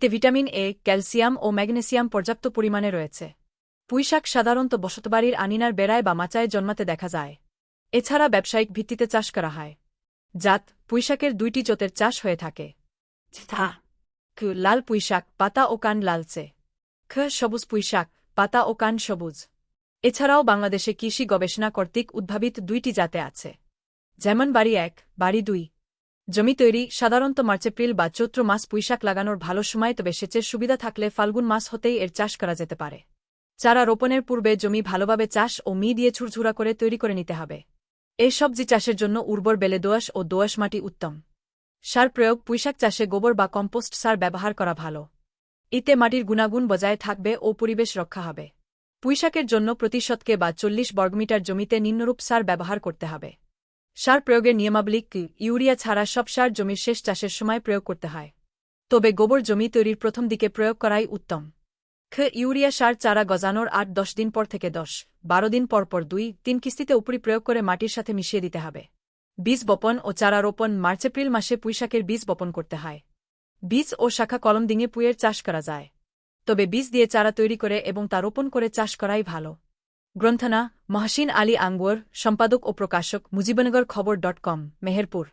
তে vitamin A, calcium ও magnesium পর্যাপ্ত পরিমাণে রয়েছে। পুঁইশাক সাধারণত বসতবাড়ির আনিনার বেড়ায় বা মাচায় জন্মাতে দেখা যায়। এছাড়া ব্যবসায়িক ভিত্তিতে চাষ করা হয়। জাত, পুঁইশাকের দুইটি জোতের চাষ হয়ে থাকে। লাল পুঁইশাক, পাতা ও কান লালচে। খ, সবুজ পুঁইশাক, পাতা ও কান সবুজ। এছাড়াও বাংলাদেশে কৃষি গবেষণা কর্তৃক উদ্ভাবিত দুইটি জাতে আছে। যেমন বাড়ি এক, বাড়ি দুই জমি তৈরি সাধারণত মার্চ, এপ্রিল বা চৈত্র মাস পুঁইশাক লাগানোর ভালো সময়, তবে সেচের সুবিধা থাকলে ফাল্গুন মাস হতেই এর চাষ করা যেতে পারে। চারা রোপণের পূর্বে জমি ভালোভাবে চাষ ও মি দিয়ে ছুরঝুরা করে তৈরি করে নিতে হবে। এই সবজি চাষের জন্য উর্বর বেলে দোয়াশ ও দোয়াশ মাটি উত্তম। সার প্রয়োগ পুঁইশাক চাষে গোবর বা কম্পোস্ট সার ব্যবহার করা ভালো। এতে মাটির গুণাগুণ বজায় থাকবে ও পরিবেশ রক্ষা হবে। পুঁইশাকের জন্য প্রতি শতকে বা চল্লিশ বর্গমিটার জমিতে নিম্নরূপ সার ব্যবহার করতে হবে। সার প্রয়োগের নিয়মাবলী ইউরিয়া ছাড়া সব সার জমির শেষ চাষের সময় প্রয়োগ করতে হয়। তবে গোবর জমি তৈরির প্রথম দিকে প্রয়োগ করাই উত্তম। খ, ইউরিয়া সার চারা গজানোর আট দশ দিন পর থেকে দশ, বারো দিন পর পর দুই, তিন কিস্তিতে উপরি প্রয়োগ করে মাটির সাথে মিশিয়ে দিতে হবে। বীজ বপন ও চারা রোপণ মার্চ এপ্রিল মাসে পুঁইশাকের বীজ বপন করতে হয়। বীজ ও শাখা কলম দিঙে পুঁয়ের চাষ করা যায়। তবে বীজ দিয়ে চারা তৈরি করে এবং তা রোপণ করে চাষ করাই ভালো। গ্রন্থনা মহাসিন আলী আঙ্গুয়ার সম্পাদক ও প্রকাশক মুজিবনগর খবর ডট কম মেহেরপুর।